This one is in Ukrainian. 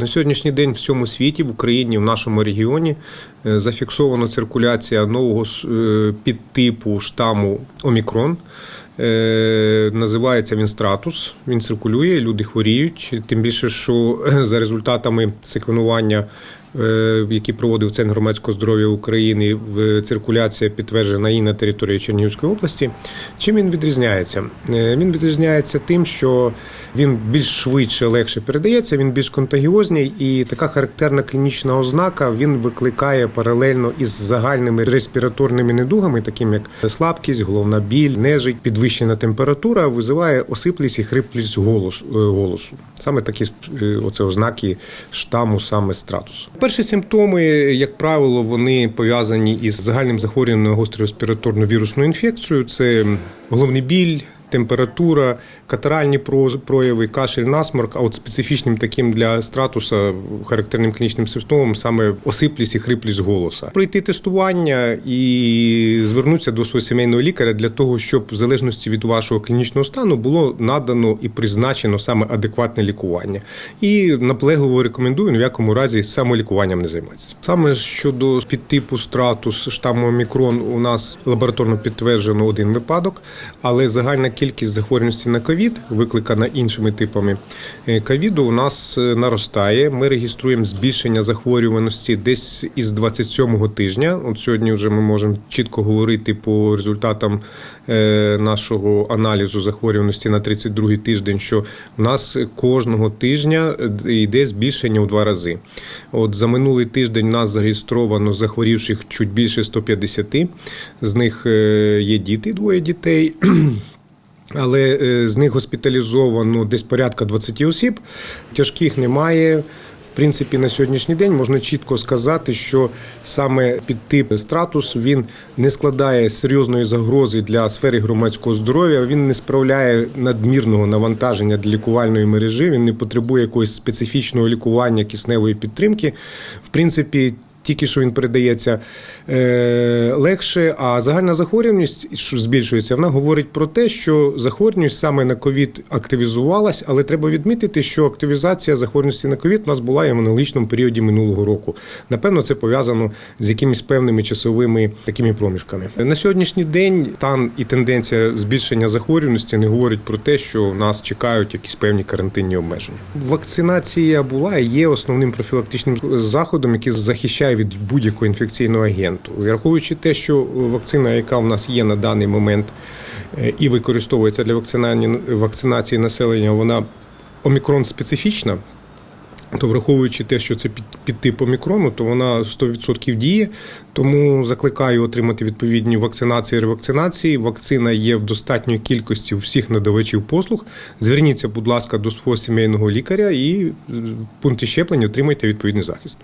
На сьогоднішній день в всьому світі, в Україні, в нашому регіоні е, зафіксовано циркуляція нового е, підтипу штаму Омікрон. Е, Називається він стратус. Він циркулює, люди хворіють. Тим більше, що за результатами секвенування, які проводив Центр громадського здоров'я України, в- циркуляція підтверджена і на території Чернігівської області. Чим він відрізняється? Е, Він відрізняється тим, що він більш швидше, легше передається, він більш контагіозний, і така характерна клінічна ознака він викликає паралельно із загальними респіраторними недугами, такими як слабкість, головна біль, нежить, підвищена температура, визиває осиплість і хриплість голос- е, голосу. Саме такі е, оце ознаки штаму саме стратус. Перші симптоми, як правило, вони пов'язані із загальним захворюванням на гостро респіраторну вірусну інфекцію. Це головний біль. Температура, катаральні прояви, кашель, насморк, а от специфічним таким для стратуса характерним клінічним симптомом саме осиплість і хриплість голоса. Пройти тестування і звернутися до свого сімейного лікаря для того, щоб в залежності від вашого клінічного стану було надано і призначено саме адекватне лікування. І наполегливо рекомендую ні в якому разі самолікуванням не займатися. Саме щодо підтипу стратус штаму омікрон, у нас лабораторно підтверджено один випадок, але загальна кількість захворюваності на ковід, викликана іншими типами е, ковіду, у нас е, наростає. Ми реєструємо збільшення захворюваності десь із 27-го тижня. От сьогодні вже ми можемо чітко говорити по результатам е, нашого аналізу захворюваності на 32-й тиждень, що в нас кожного тижня йде збільшення у два рази. От за минулий тиждень у нас зареєстровано захворівших чуть більше 150. З них є діти, двоє дітей. Але е, з них госпіталізовано десь порядка 20 осіб. Тяжких немає. В принципі, на сьогоднішній день можна чітко сказати, що саме підтип стратус він не складає серйозної загрози для сфери громадського здоров'я. Він не справляє надмірного навантаження для лікувальної мережі. Він не потребує якогось специфічного лікування кисневої підтримки. В принципі, тільки що він передається е, легше, а загальна захворюваність, що збільшується, вона говорить про те, що захворюваність саме на ковід активізувалась, але треба відмітити, що активізація захворюваності на ковід у нас була і в аналогічному періоді минулого року. Напевно, це пов'язано з якимись певними часовими такими проміжками. На сьогоднішній день стан і тенденція збільшення захворюваності не говорить про те, що нас чекають якісь певні карантинні обмеження. Вакцинація була і є основним профілактичним заходом, який захищає від будь-якого інфекційного агенту. Враховуючи те, що вакцина, яка в нас є на даний момент е, і використовується для вакцинації, населення, вона омікрон специфічна. То враховуючи те, що це під, під тип омікрону, то вона 100% діє. Тому закликаю отримати відповідні вакцинації і ревакцинації. Вакцина є в достатньої кількості у всіх надавачів послуг. Зверніться, будь ласка, до свого сімейного лікаря і е, в пункті щеплення отримайте відповідний захист.